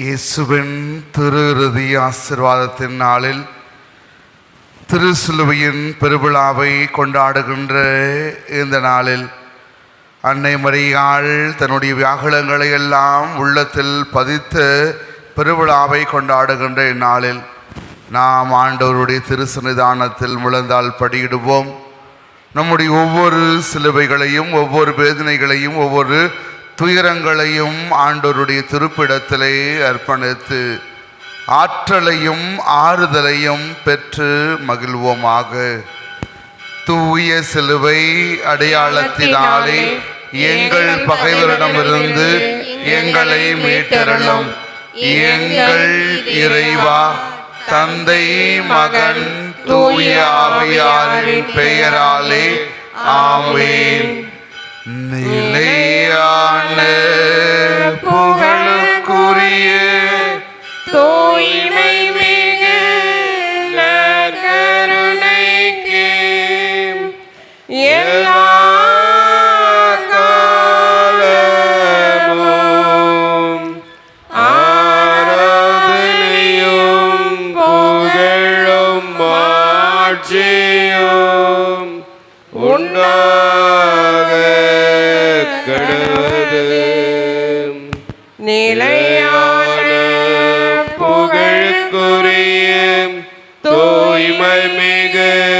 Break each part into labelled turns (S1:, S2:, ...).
S1: இயேசுவின் திரு இறுதி ஆசிர்வாதத்தின் நாளில் திருசிலுவையின் பெருவிழாவை கொண்டாடுகின்ற இந்த நாளில் அன்னை மரியாள் தன்னுடைய வியாகுலங்களை எல்லாம் உள்ளத்தில் பதித்து பெருவிழாவை கொண்டாடுகின்ற இந்நாளில் நாம் ஆண்டவருடைய திருசன்னிதானத்தில் முழந்தால் படியிடுவோம். நம்முடைய ஒவ்வொரு சிலுவைகளையும் ஒவ்வொரு வேதனைகளையும் ஒவ்வொரு துயரங்களையும் ஆண்டோருடைய திருப்பிடத்திலே அர்ப்பணித்து ஆற்றலையும் ஆறுதலையும் பெற்று மகிழ்வோமாக. தூய சிலுவை அடையாளத்தினாலே எங்கள் பகைவரிடமிருந்து எங்களை மீட்டருளும். எங்கள் இறைவா தந்தை மகன் தூய ஆவியாரின் பெயராலே ஆவேன்
S2: தூய்மை மிகு நற்கருணைக்கு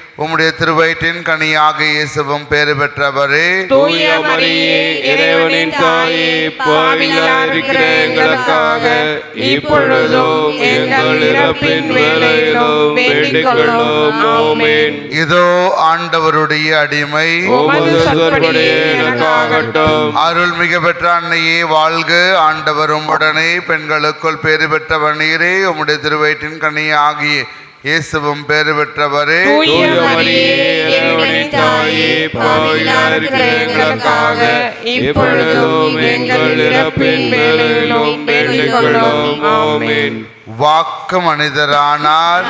S1: உம்முடைய திருவயிற்றின் கனியாக இயேசுவும் பேறு பெற்றவரே.
S2: தூய மரியே இறைவனின் தாயே பாவிகளாய் இருக்கிற எங்களுக்காக இப்பொழுதும் எங்கள் இறப்பின் வேலையிலும் வேண்டிக் கொள்ளும் ஆமென்.
S1: இதோ ஆண்டவருடைய அடிமை.
S2: எனக்காகட்டும்.
S1: அருள்மிகு பெற்ற அன்னையே வாழ்க. ஆண்டவரும் உடனே பெண்களுக்குள் பேறு பெற்றவர் நீரே. உம்முடைய திருவயிற்றின் கனியாகிய இயேசுவும் பேறு பெற்றவரே.
S2: தூய எங்களுக்காக இப்பொழுதும் எங்கள் இறப்பின் கொள்ளும். ஆமென்.
S1: வாக்கு மனிதரானார்.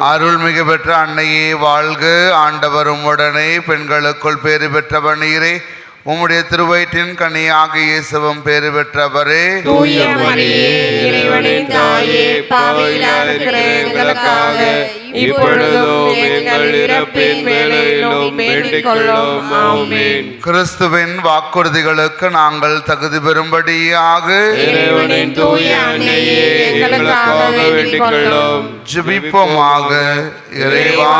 S1: அருள்மிகு பெற்ற அன்னையே வாழ்க. ஆண்டவரும் உடனே பெண்களுக்குள் பேறு பெற்றவர் நீரே. உம்முடைய திருவயிற்றின் கனியாக இயேசுவும் பேறு பெற்றவரே.
S2: தூய மரியே இறைவனின் தாயே இருக்கிற எங்களுக்காக இப்பொழுதும் எங்கள் இறப்பின் வேலையிலும் வேண்டிக் கொள்ளும் ஆமென்.
S1: கிறிஸ்துவின் வாக்குறுதிகளுக்கு நாங்கள் தகுதி பெறும்படியாக
S2: இறைவனின் தூய அன்னையே எங்களுக்காக வேண்டிக் கொள்ளும்
S1: ஜெபிப்போமாக இறைவா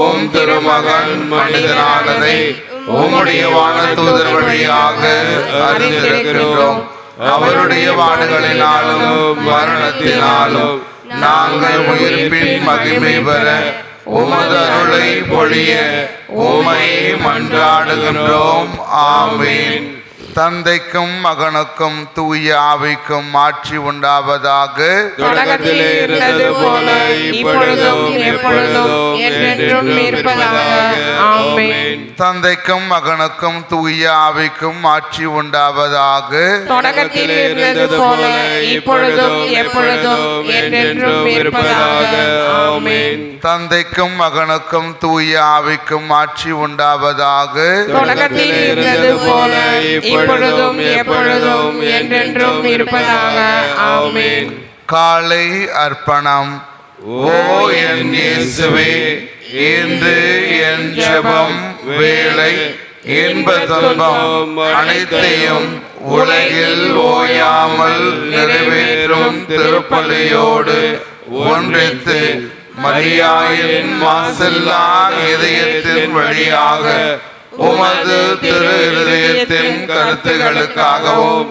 S1: ஓம் திருமகன் மனிதனானதை உம்முடைய வான தூதர் வழியாக அறிந்திருக்கிறோம் அவருடைய வாடுகளினாலும் மரணத்தினாலும் நாங்கள் உயிர்ப்பின் மகிமை பெற உமது அருளை பொழிய உமையை மன்றாடுகின்றோம். ஆமேன். தந்தைக்கும் மகனுக்கும் தூய ஆவிக்கும் ஆட்சி உண்டாவதாக தந்தைக்கும் மகனுக்கும் தூய ஆவிக்கும் ஆட்சி உண்டாவதாக தந்தைக்கும் மகனுக்கும் தூய ஆவிக்கும் ஆட்சி உண்டாவதாக
S2: போல இப்பொழுதும் எப்பொழுதும் என்றென்றும் இருப்பதாக. ஆமென்.
S1: காலை அர்ப்பணம். ஓ என் இயேசுவே இன்று என் ஜெபம் வேலை இன்ப துன்பம் அனைத்தையும் உலகில் ஓயாமல் நிறைவேற்றும் திருப்பலியோடு ஒன்றித்து மரியாயின் மாசெல்லா இதயத்தின் வழியாக உமது திரு இருதயத்தின் கருத்துகளுக்காகவும்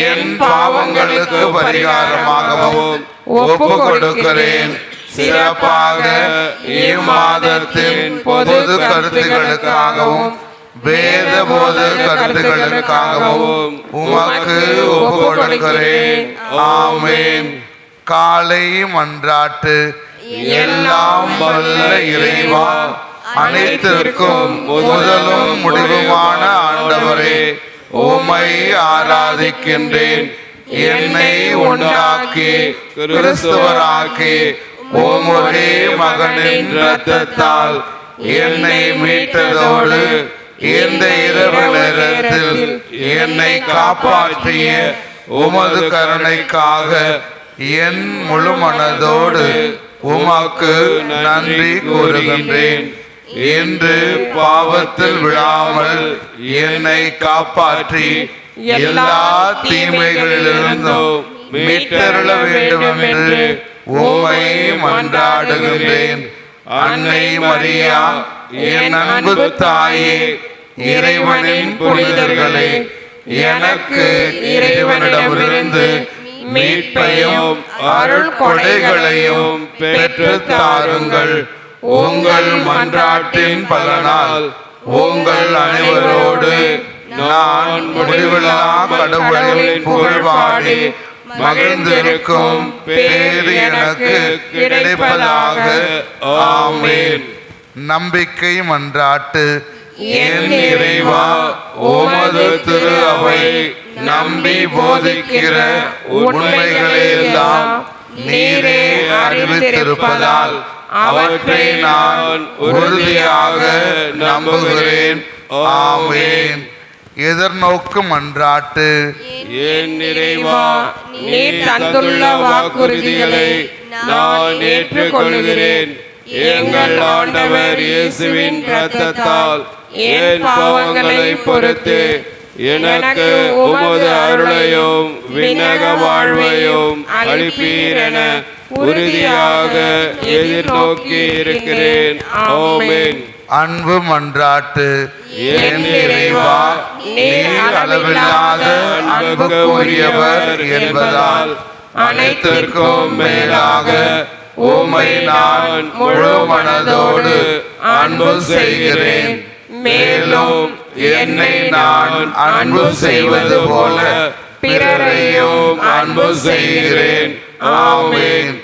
S1: என் பாவங்களுக்கு பரிகாரமாகவும் ஒப்பு கொடுக்கிறேன் சிறப்பாக இம்மாதத்தின் பொது கருத்துகளுக்காகவும் வேத போத கருத்துகளுக்காகவும் உமக்கு ஒப்பு கொடுக்கிறேன் ஆமேன். காலை மன்றாட்டு. எல்லாம் வல்ல இறைவா. அனைத்திற்கும் முதலும் முடிவுமான ஆண்டவரே உம்மை ஆராதிக்கின்றேன். என்னை உண்டாக்கி கிறிஸ்துவராக்கி உம்முடைய மகனின் ரத்தத்தால் என்னை மீட்டதோடு இந்த இரவு நேரத்தில் என்னை காப்பாற்றிய உமது கருணைக்காக என் முழு மனதோடு உமாக்கு நன்றி கூறுகின்றேன். இன்று பாவத்தில் விழாமல் என்னை காப்பாற்றி எல்லா தீமைகளிலிருந்தும் மீட்டருள வேண்டும் என்று உம்மை மன்றாடுகின்றேன். அன்னை மரியா என் அன்பு தாயே இறைவனின் புனிதர்களே எனக்கு இறைவனிடமிருந்து மீட்பையும் அருள் கொடைகளையும் பெற்று தாருங்கள். உங்கள் மன்றாட்டின் பலனால் உங்கள் அனைவரோடு நான் முடிவில்லா கடவுளின் புகழ்வாடி மகிழ்ந்திருக்கும் பேர் எனக்கு கிடைப்பதாக. ஆமேன். நம்பிக்கை மன்றாட்டு. என் இறைவா உமது திரு அவை நம்பி போதிக்கிற உண்மைகளை எல்லாம் நீரே அறிவித்திருப்பதால் அவற்றை நான் உறுதியாக நம்புகிறேன். ஆமென். எதிர்நோக்கு மன்றாட்டு
S2: என் நிறைவா நீர் தந்துள்ள வாக்குறுதிகளை நான் ஏற்றுக்கொள்கிறேன். எங்கள் ஆண்டவர் இயேசுவின் இரத்தத்தால் என் பாவங்களை பொறுத்து எனக்கு உமது அருளையும் விண்ணக வாழ்வையும் அளிப்பீர் என உறுதியாக எதிர்நோக்கி இருக்கிறேன். ஆமென்.
S1: அன்பு மன்றாட்டு
S2: என் இறைவா,
S1: நீர் அளவில்லாத அன்புக்கு உரியவர் என்பதால் அனைத்திற்கும் மேலாக உம்மை நான் முழு மனதோடு அன்பு செய்கிறேன். மேலும் என்னை நான் அன்பு செய்வது போல பிறரையும் அன்பு செய்கிறேன். ஆமென்.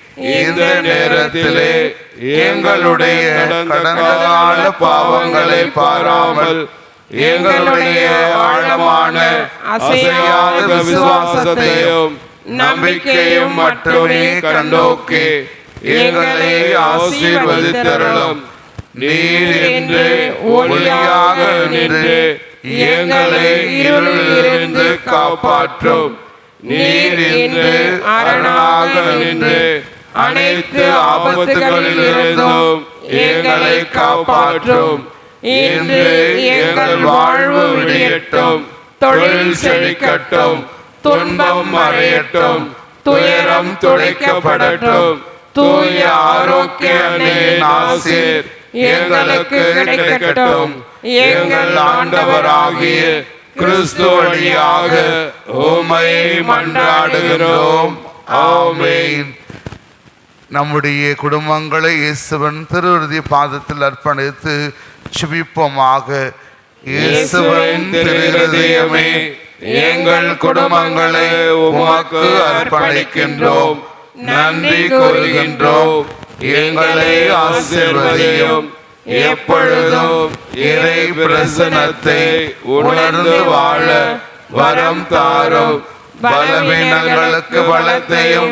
S1: இந்த நேரத்திலே எங்களுடைய கடந்த கால பாவங்களை பாராமல் எங்களுடைய ஆழமான அசையாத விசுவாசத்தையும் நம்பிக்கையும் மட்டுமே கண்டோக்கி. எங்களை ஆசீர்வதித்தருளும். நீர் என்று ஒளியாக நின்று எங்களை இருளிலிருந்து காப்பாற்றும். நீர் என்று அரணாக நின்று அனைத்து ஆபத்துகளிலிருந்தும் எங்களை காப்பாற்றும். இன்று எங்கள் வாழ்வு விடியட்டும். தொழில் செழிக்கட்டும். துன்பம் மறையட்டும். துயரம் துடைக்கப்படட்டும்.
S2: தூய ஆரோக்கிய அன்னையின் எங்களுக்கு கிடைக்கட்டும். எங்கள் ஆண்டவராகிய கிறிஸ்து வழியாக உம்மை மன்றாடுகிறோம். ஆமேன்.
S1: நம்முடைய குடும்பங்களை இயேசுவன் திருவிருதி பாதத்தில் அர்ப்பணித்து சுபிப்போமாக
S2: இயேசுவன் திருஹதயமே எங்கள் குடும்பங்களை உமாக்கு அர்ப்பணிக்கின்றோம். நன்றி கூறுகின்றோம். எங்களை ஆசீர்வதியும். எப்பொழுதும் இறை பிரசனத்தை உணர்ந்து வாழ வரம் தாரும். பலவீனங்களுக்கு பலத்தையும்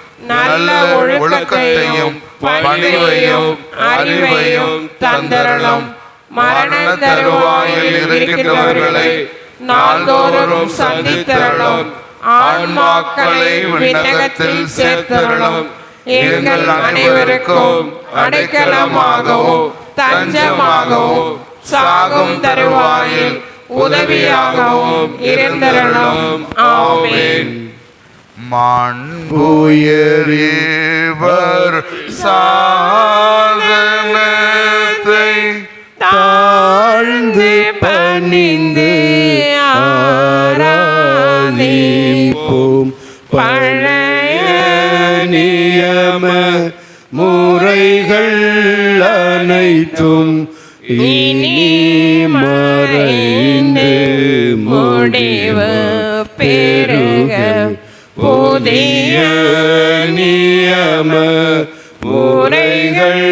S2: நல்ல ஒழுக்கத்தையும் பணிவையும் அறிவையும் தந்தரலும் மரண தருவாயில் இருக்கின்றவர்களை நாள்தோறும் சந்தித்தரலும் ஆன்மாக்களை விண்ணகத்தில் சேர்த்தரலும் எங்கள் அனைவருக்கும் அடைக்கலமாகவும் தஞ்சமாகவும் சாகும் தருவாயில் உதவியாகவும் இருந்தரலும் ஆமேன்.
S1: மாண்புயரிவர் சாதனத்தை
S2: தாழ்ந்து பணிந்து ஆராதிப்போம். பழைய நியம முறைகள் அனைத்தும் இனி மறைந்து முடிவு பெருக புதிய நியம முறைகள்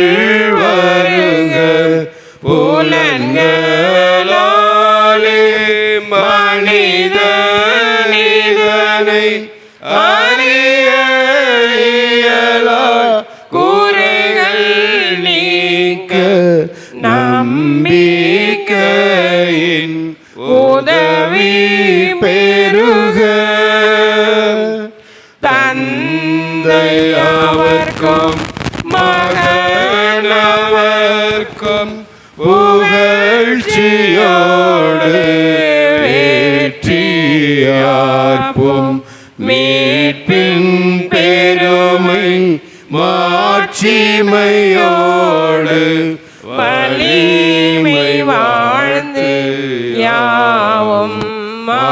S2: தந்தையவர்க்கும் மகனவர்க்கும் புகழ்ச்சியோடு வேற்றியார்ப்பும் மீட்பின் பெருமை மாட்சிமையோடு வலிமை வாழ்ந்து யாவும் மா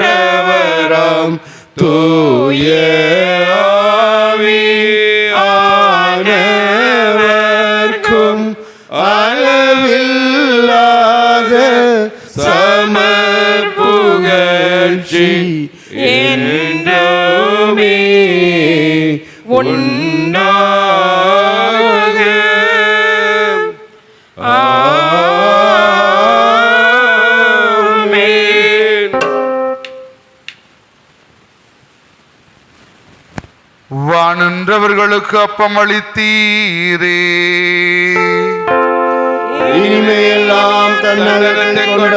S2: வருகின்றவராம் தூய ஆனவர்க்கும் அளவில்லாத சமர்புகழ்ச்சி என்றுமே உன்
S1: வானன்றவர்களுக்கு அப்பம் அளித்தீரே
S2: இனிமையெல்லாம் தன்னகத்தை கொண்ட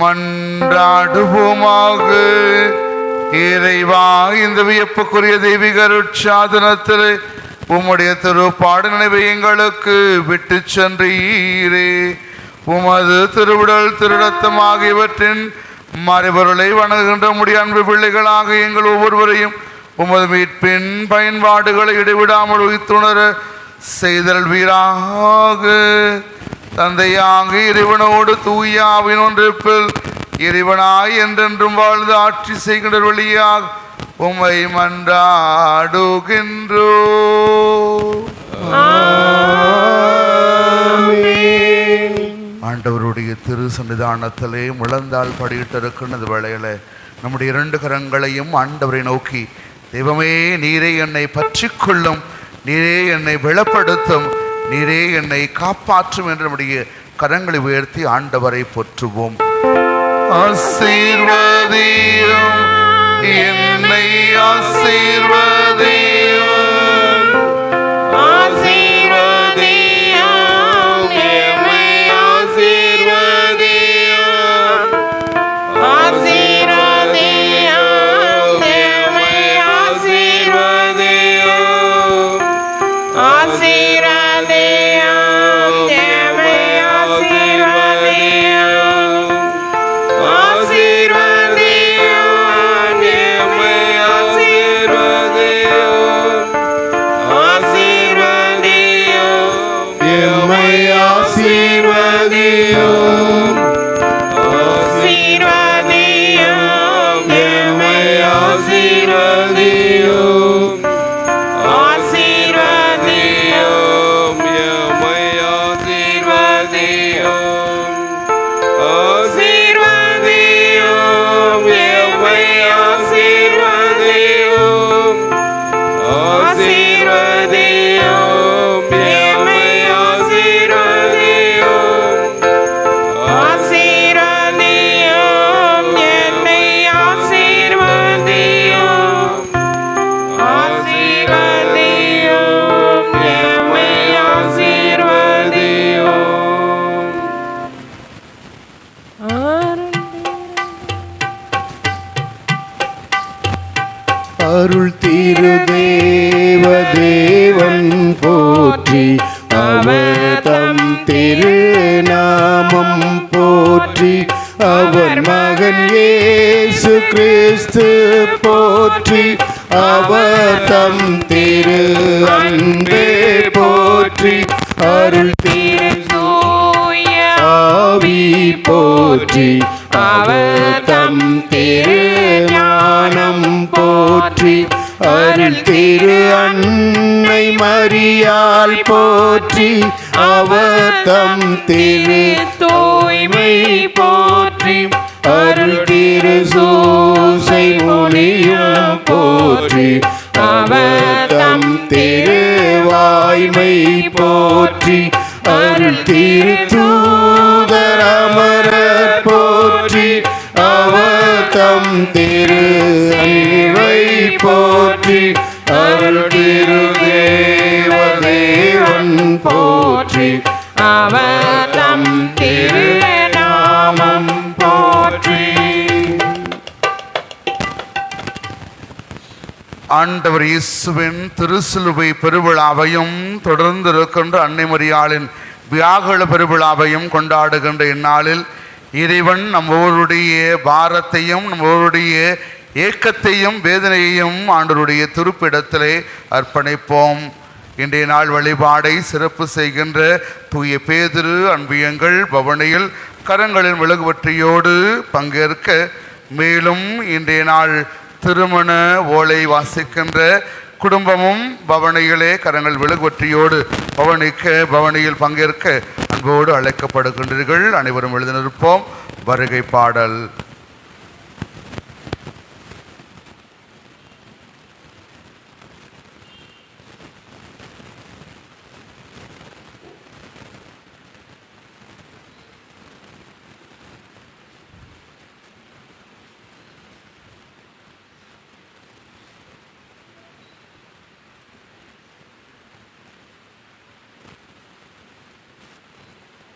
S1: மன்றாடுவோமாக. இறைவா இந்த வியப்புக்குரிய தெய்வீக அருட்சாதனத்தில் உம்முடைய திருப்பாடு நினைவை எங்களுக்கு விட்டு சென்றீரே. உமது திருவிடல் திருடத்தம் ஆகியவற்றின் மறைபொருளை வணங்குகின்ற முடிய அன்பு பிள்ளைகளாக எங்கள் ஒவ்வொருவரையும் உமது மீட்பின் பயன்பாடுகளை இடைவிடாமல் உயிர்த்துணர செய்தல் வீராக. தந்தையாக இறைவனோடு தூயாவின் ஒன்றிருப்பில் இறைவனாய் என்றென்றும் வாழ்ந்து ஆட்சி செய்கின்ற வழியாக உமை மன்றாடுகின்றோ ஆண்டவருடைய திரு சன்னிதானத்திலே முழந்தால் படியிட்டிருக்கின்றது வேளையில். நம்முடைய இரண்டு கரங்களையும் ஆண்டவரை நோக்கி தெய்வமே நீரே என்னை பற்றி கொள்ளும் நீரே என்னை வெளப்படுத்தும் நீரே என்னை காப்பாற்றும் என்று நம்முடைய
S3: கரங்களை உயர்த்தி ஆண்டவரை போற்றுவோம். ஆசீர்வதியும் என்னை ஆசீர்வதியும்
S4: அருள் திரு தேவ தேவன் போற்றி. அவதம் திரு நாமம் போற்றி. அவர் மகன் இயேசு கிறிஸ்து போற்றி. அவர் தம் திரு அன்பே போற்றி. அருள் திரு ஆவி போற்றி. அவதம் திருஞானம் போற்றி அருள் திரு அன்னை மரியால் போற்றி அவதம் திரு தூய்மை போற்றி அருள் திரு சூசை முனிய போற்றி அவதம் திருவாய்மை போற்றி அருள் திரு திரு அன்பை போற்றி அருள் திரு தேவதேவன் போற்றி. அவதம் திரு நாமம் போற்றி.
S3: ஆண்டவர் இயேசுவின் திருசிலுவை பெருவிழாவையும் தொடர்ந்து இருக்கின்ற அன்னை மரியாளின் வியாகுல பெருவிழாவையும் கொண்டாடுகின்ற இந்நாளில் இறைவன் நம்மளுடைய பாரத்தையும் நம்மளுடைய ஏக்கத்தையும் வேதனையையும் ஆண்டருடைய துருப்பிடத்திலே அர்ப்பணிப்போம். இன்றைய நாள் வழிபாடை சிறப்பு செய்கின்ற தூய பேதிரு அன்பியங்கள் பவனியில் கரங்களின் விலகுவற்றியோடு பங்கேற்க மேலும் இன்றைய நாள் திருமண ஓலை வாசிக்கின்ற குடும்பமும் பவனியிலே கரங்கள் விலகுவற்றியோடு பவனிக்க பவனியில் பங்கேற்க அன்போடு அழைக்கப்படுகின்றீர்கள். அனைவரும் எழுதினிருப்போம். வருகை பாடல்